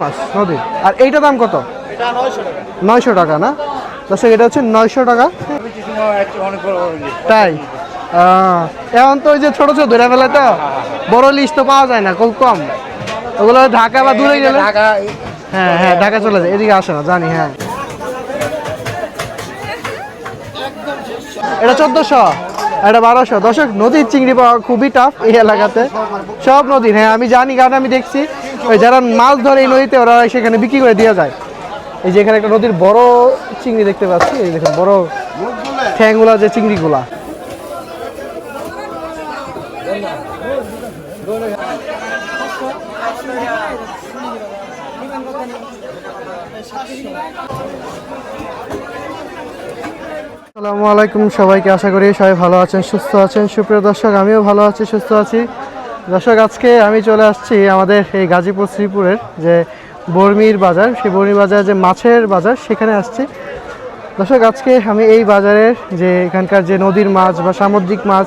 পাঁচ নদীর। আর এইটা দাম কত? নয়শো টাকা। না? দর্শক এটা হচ্ছে নয়শো টাকা। তাই? এখন তো ওই যে ছোট ছোট ধরে ফেলে তো। বড় লিস্ট তো পাওয়া যায় না খুব কম। ওগুলো ঢাকা বা দূরে গেলে হ্যাঁ হ্যাঁ ঢাকা চলে যায়। এদিকে আসে না জানি হ্যাঁ। এটা চোদ্দশো এটা বারোশো। দর্শক নদীর চিংড়ি পাওয়া খুবই টাফ এই এলাকাতে। সব নদীর হ্যাঁ আমি জানি কারণ আমি দেখছি। যারা মাছ ধরে এই নদীতে, ওরা সেখানে বিক্রি করে দেওয়া যায়। এই যে এখানে একটা নদীর বড় চিংড়ি দেখতে পাচ্ছি। এই দেখুন, বড় ঠ্যাংগুলা যে চিংড়িগুলা। আসসালামু আলাইকুম সবাইকে, আশা করি সবাই ভালো আছেন, সুস্থ আছেন। সুপ্রিয় দর্শক, আমিও ভালো আছি, সুস্থ আছি। দর্শক, আজকে আমি চলে আসছি আমাদের এই গাজীপুর, শ্রীপুরের যে বর্মির বাজার। সেই বর্মির বাজার যে মাছের বাজার, সেখানে আসছি। দর্শক, আজকে আমি এই বাজারের যে এখানকার যে নদীর মাছ বা সামুদ্রিক মাছ,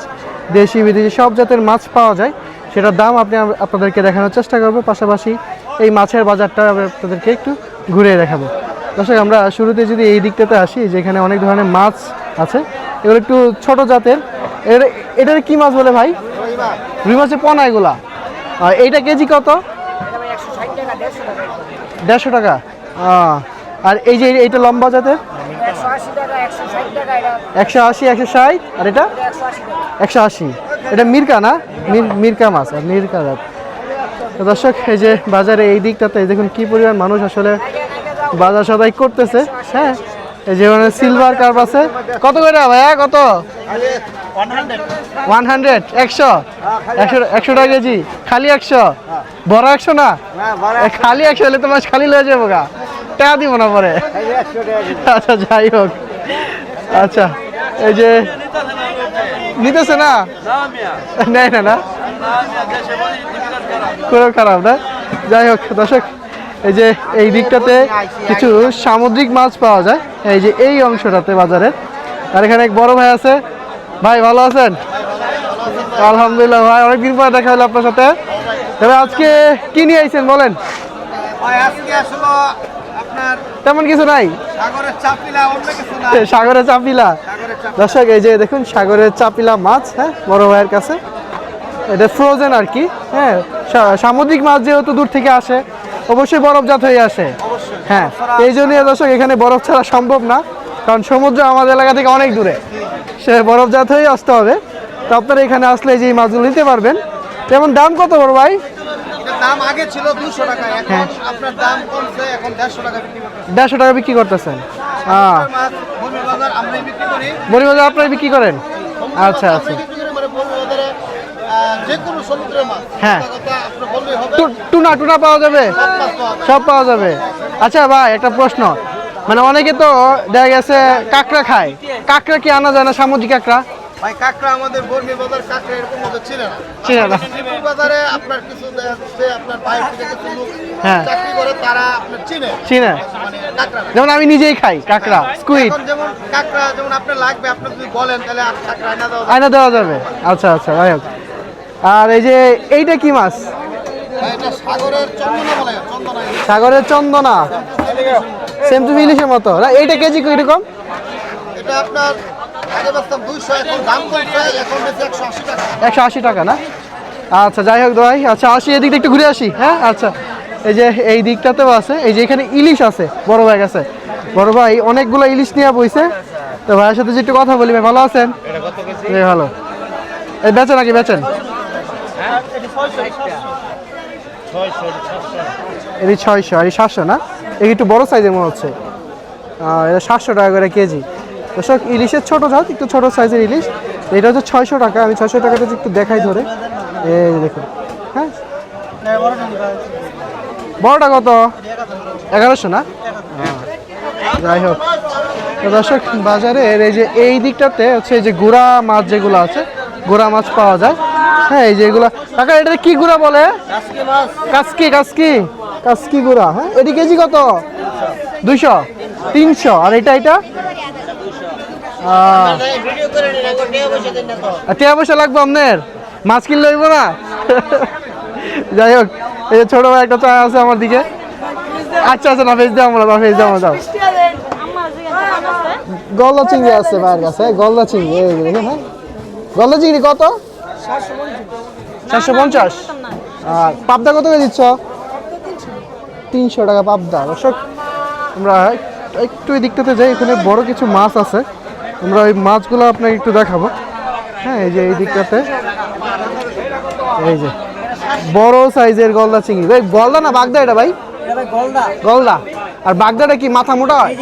দেশি, বিদেশি সব জাতের মাছ পাওয়া যায়, সেটার দাম আপনি আপনাদেরকে দেখানোর চেষ্টা করব। পাশাপাশি এই মাছের বাজারটা আপনাদেরকে একটু ঘুরে দেখাবো। দর্শক, আমরা শুরুতে যদি এই দিকটাতে আসি, যেখানে অনেক ধরনের মাছ আছে, এগুলো একটু ছোট জাতের। এটার কি মাছ বলে ভাই? রুই মাছের পোনা এগুলা। এইটা কেজি কত? দেড়শো টাকা। আর এই যে এইটা লম্বা জাতের? একশো আশি, একশো ষাট। আর এটা? একশো আশি। এটা মিরকা না? মির- মিরকা মাছ, আর মিরকা জাত। দর্শক, এই যে বাজারে এই দিকটাতে দেখুন কি পরিমাণ মানুষ আসলে বাজার সদাই করতেছে। হ্যাঁ এই যে সিলভার কার্প আছে। কত করে ভাইয়া? কত? ওয়ান হান্ড্রেড একশো। একশো একশো টাকা কেজি। খালি একশো? বড় একশো না? খালি একশো হলে তোমার খালি লয়ে যাব গা। টাকা দিব না পরে। আচ্ছা যাই হোক। আচ্ছা এই যে নিতেছে না? নেয় না না। খুব খারাপ না? যাই হোক দর্শক এই যে এই দিকটাতে কিছু সামুদ্রিক মাছ পাওয়া যায়। এই যে এই অংশটাতে বাজারের। আর এখানে এক বড় ভাই আছে। ভাই ভালো আছেন? আলহামদুলিল্লাহ ভাই অনেকদিন পর দেখা হলো আপনার সাথে। তবে আজকে কি নিয়ে আইছেন বলেন? তেমন কিছু নাই? সাগরের চাপিলা দর্শক এই যে দেখুন সাগরের চাপিলা মাছ হ্যাঁ বড় ভাইয়ের কাছে। এটা ফ্রোজেন আর কি হ্যাঁ সামুদ্রিক মাছ যেহেতু দূর থেকে আসে অবশ্যই বরফজাত হয়ে আসে। হ্যাঁ এই জন্য দর্শক এখানে বরফ ছাড়া সম্ভব না। কারণ সমুদ্র আমাদের এলাকা থেকে অনেক দূরে। সে বরফজাত হয়ে আসতে হবে। তো আপনারা এখানে আসলে যে মাছগুলো নিতে পারবেন। যেমন দাম কত বড় ভাই? দাম আগে ছিল দুশো টাকা এখন হ্যাঁ। আপনার দাম কমছে এখন দেড়শো টাকা বিক্রি করতেছে। দেড়শো টাকা বিক্রি করতেছেন। হ্যাঁ বাজার আপনারা বিক্রি করেন? আচ্ছা আচ্ছা। মানে হ্যাঁ। টুনা টুনা পাওয়া যাবে? সব পাওয়া সব পাওয়া যাবে। আচ্ছা ভাই একটা প্রশ্ন। মানে অনেকে তো দেখা গেছে কাঁকড়া খায়। কাঁকড়া কি আনা যায় না? সামুদ্রিক কাঁকড়া? ভাই কাঁকড়া আমাদের বর্মি বাজার কাঁকড়া এরকম মতো ছিল না। চিনে না। শ্রীপুর বাজারে আপনার কিছু যাচ্ছে আপনার বাইরে থেকে কিছু লোক হ্যাঁ। চাকরি করে তারা আপনার চিনে। চিনে। মানে যেমন আমি নিজেই খাই কাঁকড়া স্কুইড। যেমন কাঁকড়া যেমন আপনার লাগবে আপনি যদি বলেন তাহলে কাঁকড়া দেওয়া আয়না দেওয়া যাবে। আচ্ছা আচ্ছা যাই হোক। আর এই যে এইটা কি মাছ? সাগরের চন্দনা সাগরের চন্দনা। সেম টু ইলিশের মতো। না এইটা কেজি কীরকম এটা আপনার আগে বাঁচতাম দুইশো এখন দাম কমছে এখন বেশি একশো আশি টাকা। না? আচ্ছা যাই হোক ভাই আচ্ছা আসি এদিকটা একটু ঘুরে আসি হ্যাঁ? আচ্ছা এই যে এই দিকটাতেও আছে এই যে এখানে ইলিশ আছে বড় ভাই আছে বড় ভাই অনেকগুলো ইলিশ নিয়ে বইছে। তো ভাইয়ের সাথে যে একটু কথা বলি ভাই ভালো আছেন? এই ভালো। এই বেচেন নাকি বেচেন? এটি ছয়শো আর এই সাতশো না? এই একটু বড় সাইজের মনে হচ্ছে। এটা সাতশো টাকা করে কেজি। দর্শক ইলিশের ছোট জাত একটু ছোট সাইজের ইলিশ। এটা হচ্ছে ছয়শো টাকা। আমি ছয়শো টাকাটা একটু দেখাই ধরে। এই দেখুন হ্যাঁ? বড়টা কত? এগারোশো না? হ্যাঁ। যাই হোক। দর্শক বাজারের এই যে এই দিকটাতে হচ্ছে এই যে গুড়া মাছ যেগুলো আছে গুড়া মাছ পাওয়া যায়। হ্যাঁ এই যে এগুলো। কাকা এটা কি গুড়া বলে? কাসকি কাসকি। কাসকি গুড়া হ্যাঁ? এটি কেজি কত? দুইশো? তিনশো? আর এটা এটা? টাকা পয়সা লাগবে আপনার? মাছ কিনলে হইব না? যাই হোক এই ছোট ভাই একটা চা আছে আমার দিকে। আচ্ছা আচ্ছা না ফেস দাও আমরা ফেস দাও দাও। গলদা চিংড়ি আছে ভাইয়ের কাছে গলদা চিংড়ি এই দেখেন হ্যাঁ? গলদা চিংড়ি কত? চারশো পঞ্চাশ। আর পাবদা কত করে দিচ্ছ? তিনশো টাকা পাবদা। দর্শক আমরা একটু এই দিকটাতে যাই এখানে বড় কিছু মাছ আছে। আমরা ওই মাছগুলো আপনাকে একটু দেখাবো। হ্যাঁ এই যে এই দিকটাতে। এই যে বড় সাইজের গলদা চিংড়ি। ভাই গলদা না বাগদা এটা ভাই? গলদা। আর বাগদাটা কি মাথা মোটা হয়?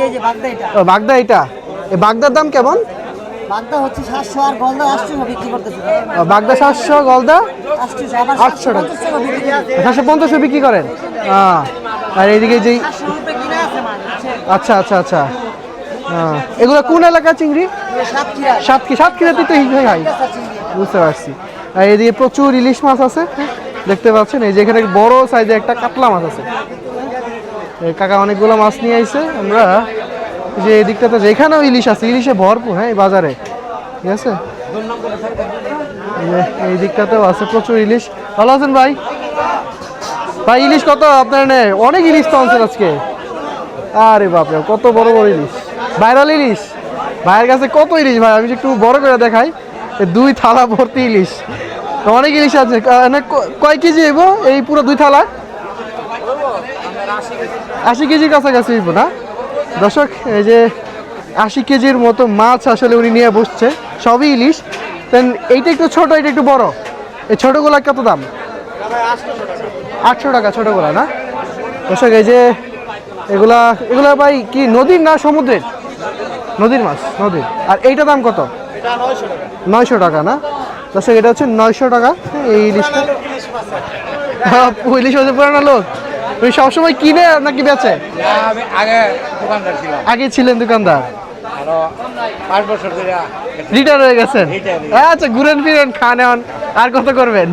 ও, বাগদা এটা। এই বাগদার দাম কেমন? বাগদা হচ্ছে সাতশো আর গলদা আটশো বিক্রি করতেছে। বাগদা সাতশো গলদা আটশো টাকা। পঞ্চাশ টাকা বিক্রি সাতশো পঞ্চাশশো বিক্রি করেন? আহ, আর এইদিকে যেই? আচ্ছা আচ্ছা আচ্ছা। এগুলো কোন এলাকা চিংড়ি? সাতক্ষীরা। সাতক্ষী সাতক্ষীরাতে তো হিট হয়। বুঝতে পারছি। আর এদিকে প্রচুর ইলিশ মাছ আছে। দেখতে পাচ্ছেন এই যে এখানে বড় সাইজের একটা কাতলা মাছ আছে। এই কাকা অনেকগুলো মাছ নিয়ে আইছে। আমরা এই যে এই দিকটাতে যেখানেও ইলিশ আছে ইলিশে ভরপুর হ্যাঁ এই বাজারে। ঠিক আছে? এই দিকটাতেও আছে প্রচুর ইলিশ। ভালো আছেন ভাই? ভাই, ইলিশ কত আপনার নে অনেক ইলিশ তো আনছেন আজকে। আরে বাপরে, কত বড় বড় ইলিশ। ভাইরাল ইলিশ? ভাইয়ের কাছে কত ইলিশ ভাই? আমি একটু বড় করে দেখাই দুই থালা ভর্তি ইলিশ। অনেক ইলিশ আছে। কয় কেজি হইব? এই পুরো দুই থালা? আশি কেজির কাছাকাছি হইব না? দর্শক, এই যে আশি কেজির মতো মাছ আসলে উনি নিয়ে বসছে। সবই ইলিশ। দেন এইটা একটু ছোট এটা একটু বড়। এই ছোটগুলা কত দাম? আটশো টাকা ছোটগুলা না? দর্শক এই যে এগুলা এগুলা ভাই কি নদীর না সমুদ্রের? নদীর মাছ নদীর। আর এইটা দাম কত? নয়শো টাকা না? দর্শক এটা হচ্ছে নয়শো টাকা। এই ইলিশটা হ্যাঁ, ইলিশ হচ্ছে পুরানো লোক। তুমি সবসময় কিনে নাকি বেচে? আগে দোকানদার ছিলাম। আগে ছিলেন দোকানদার? রিটায়ার হয়ে গেছেন? আচ্ছা ঘুরেন ফিরেন খান এখন। আর কত করবেন?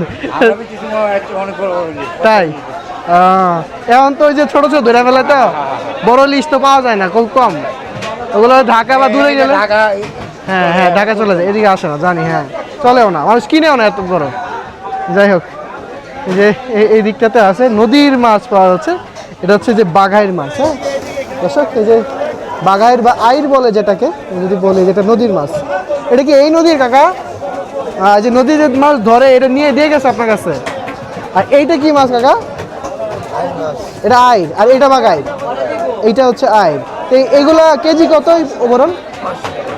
তাই? এখন তো ওই যে ছোট ছোট ধরে ফেলে তো বড় লিস্ট তো পাওয়া যায় না খুব কম। ওগুলো ঢাকা বা দূরে গেলে হ্যাঁ হ্যাঁ ঢাকা চলে যায়। এদিকে আসে না জানি হ্যাঁ। চলেও না মানুষ কিনেও না এত বড়। যাই হোক এই যে এই- দিকটাতে আছে নদীর মাছ পাওয়া যাচ্ছে। এটা হচ্ছে যে বাঘাইর মাছ হ্যাঁ? দর্শক এই যে বাঘাইর বা আইর বলে যেটাকে যদি বলি যেটা নদীর মাছ। এটা কি এই নদীর কাকা? যে নদীর যে মাছ ধরে এটা নিয়ে দিয়ে গেছে আপনার কাছে? আর এইটা কি মাছ কাকা? এটা আইর আর এটা বাঘাইর এইটা হচ্ছে আইর তো এই- এইগুলা কেজি কত ওভারঅল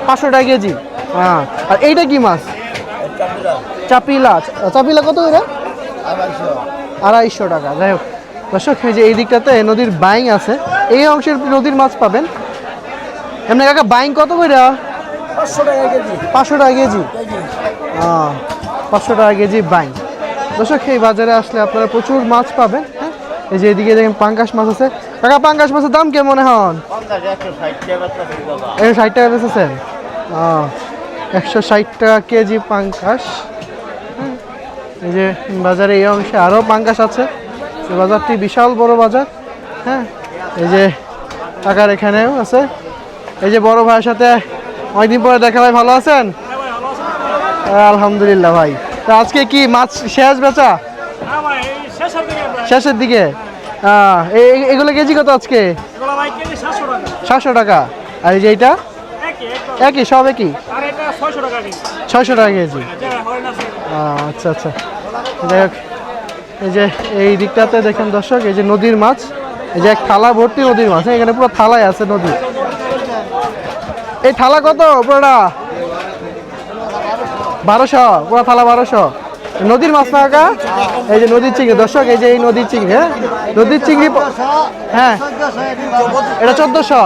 পাঁচশো টাকা কেজি। হ্যাঁ। আর এইটা কি মাছ? চাপিলা। চাপিলা কত এটা আড়াইশো টাকা। যাই হোক দর্শক এই যে এই দিকটাতে নদীর বাইং আছে এই অংশের নদীর মাছ পাবেন। এমনি কাকা বাইং কত করে কেজি। পাঁচশো টাকা কেজি। হ্যাঁ পাঁচশো টাকা কেজি বাইং। দর্শক, এই বাজারে আসলে আপনারা প্রচুর মাছ পাবেন হ্যাঁ? এই যে এদিকে দেখেন পাঙ্কাশ মাছ আছে। কাকা পাঙ্কাশ মাছের দাম কেমন এখন? একশো ষাট টাকা বেচেছেন? একশো ষাট টাকা কেজি পাঙ্কাশ এই যে বাজারে এই অংশে আরও পাঙ্কাশ আছে। বাজারটি বিশাল বড় বাজার হ্যাঁ? এই যে টাকার এখানেও আছে। এই যে বড় ভাইয়ের সাথে অনেকদিন পরে দেখা ভাই, ভালো আছেন? আলহামদুলিল্লাহ ভাই। আজকে কি মাছ শেষ বেচা? শেষের দিকে? এগুলো কেজি কত আজকে? সাতশো টাকা। আর এই যে এইটা? একই সব একই? ছয়শো টাকা কেজি। আচ্ছা আচ্ছা। যাই হোক এই যে এই দিকটাতে দেখেন দর্শক এই যে নদীর মাছ এই যে এক থালা ভর্তি নদীর মাছ হ্যাঁ, এখানে পুরো থালায় আছে নদী এই থালা কত পুরোটা বারোশো পুরো থালা বারোশো। নদীর মাছ কাকা? এই যে নদীর চিংড়ি, দর্শক, এই যে এই নদীর চিংড়ি হ্যাঁ? নদীর চিংড়ি হ্যাঁ। এটা চোদ্দোশো,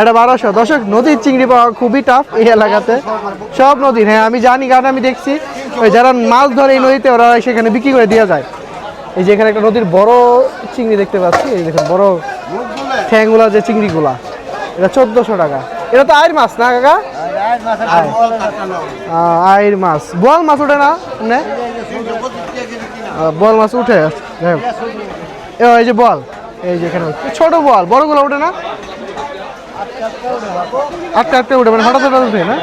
এটা বারোশো। দর্শক, নদীর চিংড়ি পাওয়া খুবই টাফ এই এলাকাতে। সব নদীর হ্যাঁ আমি জানি কারণ আমি দেখছি। ওই যারা মাছ ধরে এই নদীতে, ওরা সেখানে বিক্রি করে দেওয়া যায়। এই যে এখানে একটা নদীর বড় চিংড়ি দেখতে পাচ্ছি। এই দেখুন, বড় ঠ্যাংগুলা যে চিংড়িগুলা। এটা চোদ্দোশো টাকা। এটা তো আয়ের মাছ না, কাকা? আয়ের মাছ। বোয়াল মাছ ওঠে না বোয়াল মাছ উঠে? এই যে বল এই যে এখানে। ছোট বল বড়গুলো ওঠে না? আটটা আটটা উঠে মানে হঠাৎ হঠাৎ উঠে না?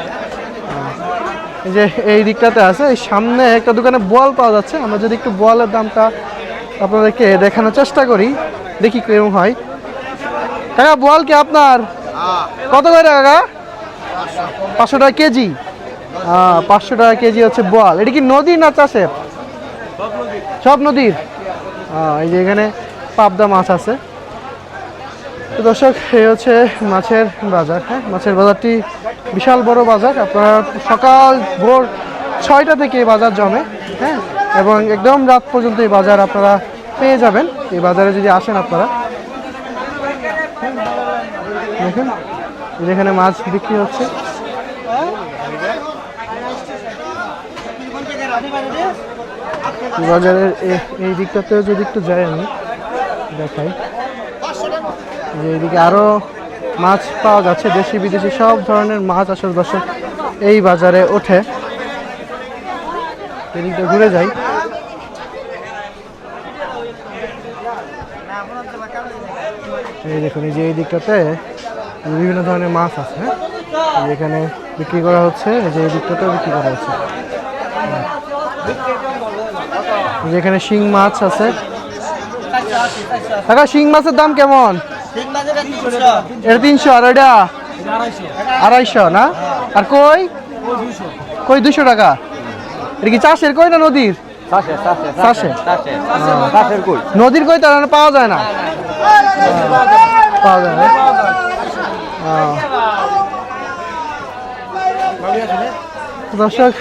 এই যে এই দিকটাতে আছে, এই সামনে একটা দোকানে বল পাওয়া যাচ্ছে। আমরা যদি একটু বলের দামটা আপনাদেরকে দেখানোর চেষ্টা করি, দেখি কীরকম হয়। কাকা বল কি আপনার? কত করে কাকা? পাঁচশো টাকা কেজি? হ্যাঁ পাঁচশো টাকা কেজি হচ্ছে বোয়াল। এটা কি নদীর না চাষের? সব নদীর? হ্যাঁ এই যে এখানে পাবদা মাছ আছে। তো দর্শক এই হচ্ছে মাছের বাজার হ্যাঁ? মাছের বাজারটি বিশাল বড় বাজার। আপনারা সকাল ভোর ছয়টা থেকে এই বাজার জমে হ্যাঁ? এবং একদম রাত পর্যন্ত এই বাজার আপনারা পেয়ে যাবেন। এই বাজারে যদি আসেন আপনারা দেখেন যেখানে মাছ বিক্রি হচ্ছে। বাজারের এই দিকটাতেও যদি একটু যাই আমি, দেখাই। যে এইদিকে আরও মাছ পাওয়া যাচ্ছে, দেশি বিদেশি সব ধরনের মাছ আসল দর্শক এই বাজারে ওঠে। এদিকটা ঘুরে যাই। এই দেখুন, এই যে এই দিকটাতে বিভিন্ন ধরনের মাছ আছে হ্যাঁ? এখানে বিক্রি করা হচ্ছে এই যে এই দিকটাতেও বিক্রি করা হচ্ছে। এই যে এখানে শিং মাছ আছে। কাকা শিং মাছের দাম কেমন? এটা তিনশো আর এটা আড়াইশো না? আর কই? কই দুশো টাকা? এটা কি চাষের কই না নদীর? নদীর কই তো আর পাওয়া যায় না। পাওয়া যায় না। দর্শক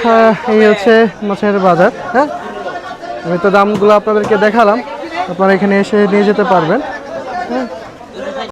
এই হচ্ছে মাছের বাজার হ্যাঁ? আমি তো দামগুলো আপনাদেরকে দেখালাম, আপনারা এখানে এসে নিয়ে যেতে পারবেন হ্যাঁ?